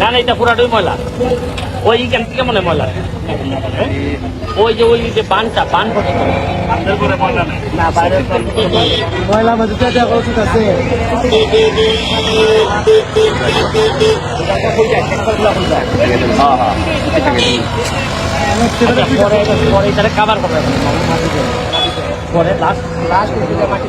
না না এটা পুরাটাই ময়লা। ওই কেন থেকে মনে ময়লা। ওই যে ওই যে বানটা বান পর্যন্ত ময়লা পরে পরে কাবার করবে। পরে লাস্ট লাস্ট মাটি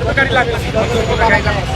কও যাও